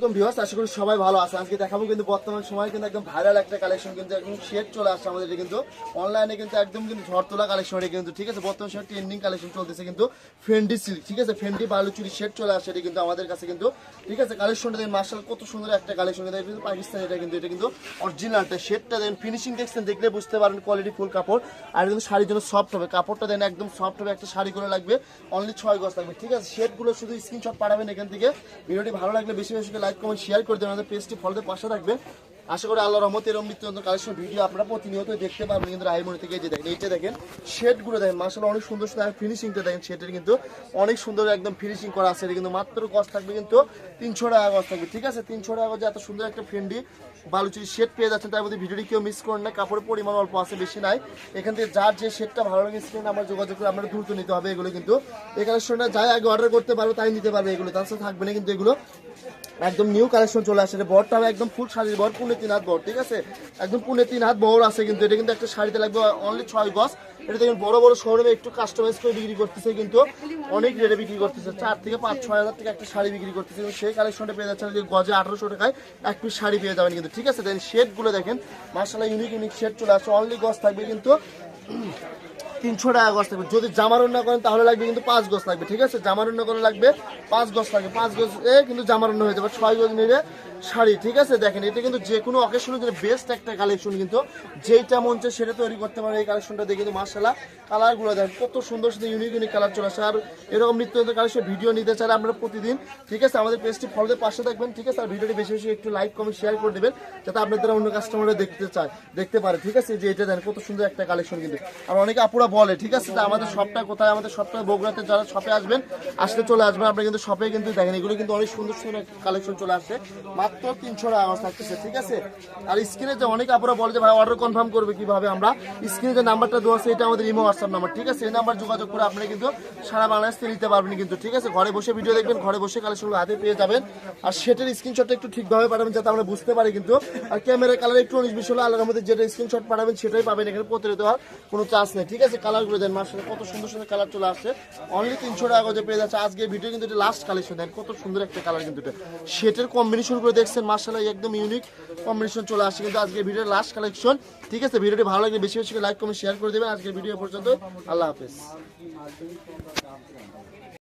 একদম ভিউয়ার্স আশা করি সবাই ভালো আছে। আজকে দেখাবো কিন্তু বর্তমান সময় কিন্তু একদম ভাইরাল একটা কালেকশন কিন্তু একদম শেড চলে আসছে আমাদের কিন্তু। অনলাইনে কিন্তু একদম কিন্তু ঝড় তোলা কালেকশন এটা কিন্তু, ঠিক আছে? বর্তমান সময় ট্রেন্ডিং কালেকশন চলতেছে কিন্তু ফেন্ডি সিল্ক ঠিক আছে? ফেন্ডি বালুচুরি শেড চলে আসছে এটা কিন্তু আমাদের কাছে কিন্তু। ঠিক আছে? কালেকশনটা দেখেন মার্শাল কত সুন্দর একটা কালেকশন এটা কিন্তু পাকিস্তান, এটা কিন্তু এটা কিন্তু অরিজিনালটা শেডটা দেন ফিনিশিং দেখছেন, দেখলে বুঝতে পারেন কোয়ালিটি ফুল কাপড়। আর কিন্তু শাড়ির জন্য সফট হবে। কাপড়টা দেন একদম সফট হবে। একটা শাড়ি করে লাগবে অনলি ছয় গজ লাগবে। ঠিক আছে? শেডগুলো শুধু স্ক্রিনশট পাঠাবেন এখান থেকে। ভিডিওটি ভালো লাগলে বেশি বেশি লাইক কমেন্ট শেয়ার করে দেবেন। আমাদের পেজটি ফলোতে পাশে রাখবেন আশা করি আল্লাহ রহমত এরকম নিত্য নতুন কালেকশন ভিডিও আপনারা প্রতিনিয়ত দেখতে পারবেন কিন্তু রায়মনি থেকে যে দেখেন এইটা দেখেন শেডগুলো দেখেন মাসাল অনেক সুন্দর সুন্দর ফিনিশিংটা দেখেন শেডের কিন্তু অনেক সুন্দর একদম ফিনিশিং করা আছে। এটা কিন্তু মাত্র গজ থাকবে কিন্তু তিনশো টাকা গজ থাকবে, ঠিক আছে? তিনশো টাকা গজে এত সুন্দর একটা ফ্রেন্ডি বালুচুরি শেড পেয়ে যাচ্ছেন। তার মধ্যে ভিডিওটি কেউ মিস করেন না, কাপড়ের পরিমাণ অল্প আছে, বেশি নাই। এখান থেকে যার যে শেডটা ভালো লাগে স্ক্রিন আমার যোগাযোগ করে আপনারা দ্রুত নিতে হবে। এগুলো কিন্তু এই কালেকশনটা যাই আগে অর্ডার করতে পারবে, তাই নিতে পারবে। এগুলো তাছাড়া থাকবে না কিন্তু এগুলো। একদম নিউ কালেকশন চলে আসে বরটা একদম ফুল শাড়ির বর, পুনে তিন হাত বর, ঠিক আছে? একদম পুনে তিন হাত বড় আছে কিন্তু, এটা কিন্তু একটা শাড়িতে লাগবে অনলি ছয় গজ। এটা দেখুন, বড় বড় শোরুমে একটু কাস্টমাইজ করে বিক্রি করতেছে কিন্তু, অনেক রেটে বিক্রি করতেছে। চার থেকে পাঁচ, ছয় হাজার থেকে একটা শাড়ি বিক্রি করতেছে। কিন্তু সেই কালেকশনটা পেয়ে যাচ্ছেন যে গজে আঠারোশো টাকায় এক পিস শাড়ি পেয়ে যাবেন কিন্তু, ঠিক আছে? দেন শেডগুলো দেখেন মার্শাল্লাহ ইউনিক ইউনিক শেড চলে আসছে। অনলি গজ থাকবে কিন্তু তিনশো টাকা গজ লাগবে যদি জামার অন্য করেন, তাহলে লাগবে কিন্তু পাঁচ গজ লাগবে, ঠিক আছে? জামার অন্য করে লাগবে পাঁচ গজ লাগবে পাঁচ গজ এ কিন্তু জামার অন্য হয়ে যাবে। ছয় গজ নিলে শাড়ি, ঠিক আছে? দেখেন এটা কিন্তু যে কোনো অকেশনের জন্য বেস্ট একটা কালেকশন কিন্তু, যেইটা মন চায় সেটা তৈরি করতে পারে এই কালেকশনটা দেখে কিন্তু মার্শাল্লাহ কালারগুলো দেখেন, কত সুন্দর সুন্দর ইউনিক ইউনিক কালার চলে আসে। আর এরকম নিত্য নতুন কালেকশন ভিডিও নিতে চাইলে আপনারা প্রতিদিন, ঠিক আছে? আমাদের পেজটি ফলোতে পাশে থাকবেন, ঠিক আছে? আর ভিডিওটি বেশি বেশি একটু লাইক কমেন্ট শেয়ার করে দেবেন, যাতে আপনাদের অন্য কাস্টমাররা দেখতে চায়, দেখতে পারে, ঠিক আছে? যে এটা দেখেন, কত সুন্দর একটা কালেকশন কিন্তু। আর অনেকে আপুরা বলে, ঠিক আছে? যে আমাদের শপটা কোথায়? আমাদের শপটা বগুড়াতে যারা শপে আসবেন আসলে চলে আসবেন। আপনারা কিন্তু শপে কিন্তু দেখেন, এগুলো কিন্তু অনেক সুন্দর সুন্দর কালেকশন চলে আসছে। মাত্র তিনশো টাকা থাকতেছে, ঠিক আছে? আর স্ক্রিনে যে অনেক আপুরা বলে যে, ভাই অর্ডার কনফার্ম করবে কীভাবে আমরা? স্ক্রিনে যে নাম্বারটা দেওয়া আছে, এটা আমাদের ইমো হোয়াটসঅ্যাপ নাম্বার ঠিক আছে? এই নাম্বার যোগাযোগ করে আপনারা কিন্তু সারা বাংলাদেশ নিতে পারবেন কিন্তু, ঠিক আছে? ঘরে বসে ভিডিও দেখবেন, ঘরে বসে কালেকশনগুলো হাতে পেয়ে যাবেন। আর সেটার স্ক্রিনশটটা একটু ঠিকভাবে পাঠাবেন, যাতে আমরা বুঝতে পারি কিন্তু। আর ক্যামেরার কালার একটু উনিশ বিশ হলে আলাদার মধ্যে যেটা স্ক্রিনশট পাঠাবেন, সেটাই পাবেন, এখানে প্রতিরোধ হওয়ার কোনো চান্স নেই, ঠিক আছে? কালারগুলো দেন মাসে কত সুন্দর সুন্দর কালার চলে আসছে। অনলি তিনশো টাকা করে পেয়ে যাচ্ছে। আজকে ভিডিও কিন্তু এটা লাস্ট কালেকশন দেন কত সুন্দর একটা কালার কিন্তু এটা। সেটের করে দেখছেন মার্শাল্লাহ একদম ইউনিক কম্বিনেশন চলে আসছে কিন্তু আজকে ভিডিওর লাস্ট কালেকশন ঠিক আছে ভিডিওটি ভালো লাগলে বেশি বেশি লাইক কমেন্ট শেয়ার করে দেবেন। আজকের ভিডিও পর্যন্ত, আল্লাহ হাফেজ।